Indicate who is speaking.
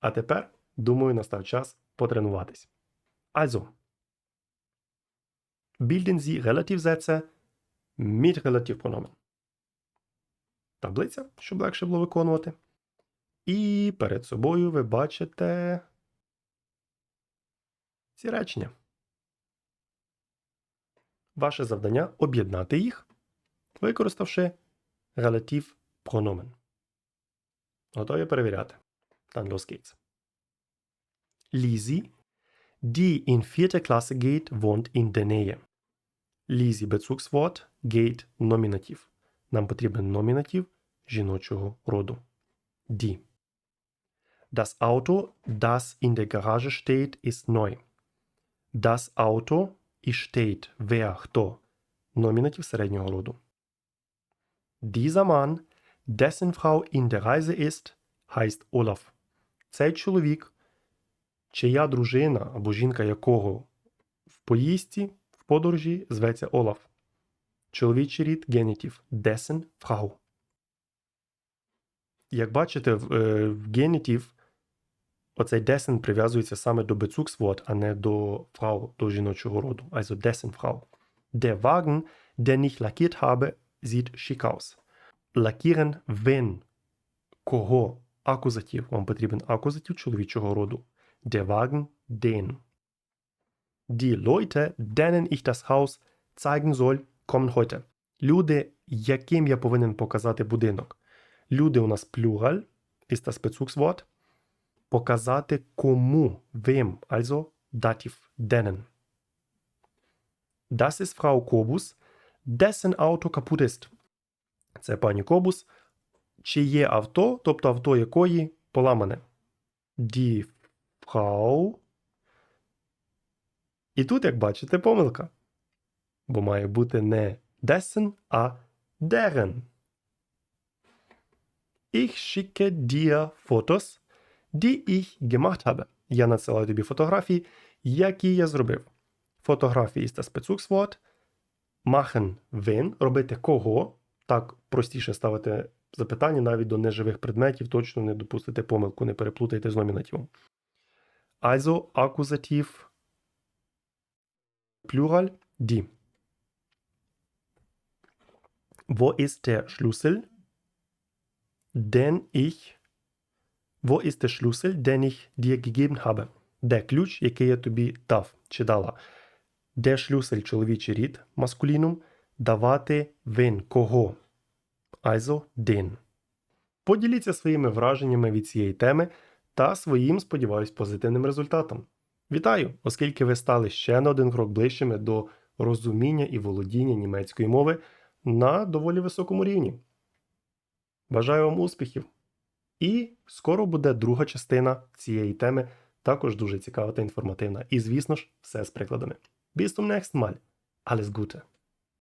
Speaker 1: А тепер, думаю, настав час потренуватись. Also, bilden Sie Relativsätze mit Relativpronomen. Таблиця, щоб легше було виконувати. І перед собою ви бачите ці речення. Ваше завдання об'єднати їх, використавши релатив прономен. Готові перевіряти. Dann los geht's. Lisi, die in vierte Klasse geht, wohnt in der Nähe. Lisi Bezugswort, geht Nominativ. Нам потрібен номінатив жіночого роду. Die. Das Auto, das in der Garage steht, ist neu. Das Auto і steht, wer, хто. Номінатив середнього роду. Dieser Mann, dessen Frau in der Reise ist, heißt Olaf. Цей чоловік, чия дружина або жінка якого в поїздці, в подорожі зветься Олаф. Чоловічий рід генітів dessen Frau. Як бачите, в, е, в генітів оцей dessen прив'язується саме до Bezugswort, а не до Frau, до жіночого роду. Also dessen Frau. Der Wagen, den ich lackiert habe, sieht schick aus. Wen. Кого? Акузатив. Вам потрібен акузатив чоловічого роду. Der Wagen, den. Die Leute, denen ich das Haus zeigen soll, kommen heute. Люди, яким я повинен показати будинок. Люди у нас плюраль, ist das Bezugswort. Показати кому, wem, also Dativ, denen. Das ist Frau Kobus, dessen Auto kaputt ist. Це пані Кобус, чиє авто, тобто авто якої поламане. Die. І тут, як бачите, помилка. Бо має бути не dessen, а deren. Ich schicke dir Fotos, die ich gemacht habe. Я надсилаю тобі фотографії, які я зробив. Фотографії – це спецуксвод. Machen wen – робити кого. Так простіше ставити запитання навіть до неживих предметів, точно не допустите помилку, не переплутайте з номінативом. Also, акузатив Plural die. Wo ist der Schlüssel, den ich Wo ist der Schlüssel, den ich dir gegeben habe? Де ключ, який я тобі дав чи дала? Де шлюсель чоловічий рід маскулінум давати вин кого? Also den. Поділіться своїми враженнями від цієї теми та своїм, сподіваюсь, позитивним результатом. Вітаю, оскільки ви стали ще на один крок ближчими до розуміння і володіння німецької мови на доволі високому рівні. Бажаю вам успіхів! І скоро буде друга частина цієї теми, також дуже цікава та інформативна. І, звісно ж, все з прикладами. Bis zum nächsten Mal. Alles Gute!